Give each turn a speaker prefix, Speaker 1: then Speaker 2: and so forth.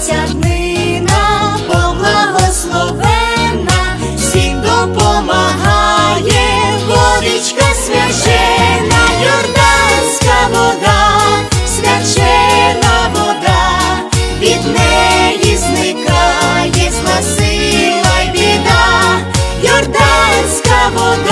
Speaker 1: Двадцятнина поблагословена, всім допомагає, водичка священа, Йорданська вода, свячена вода, від неї зникає, зла сила й біда, Йорданська вода.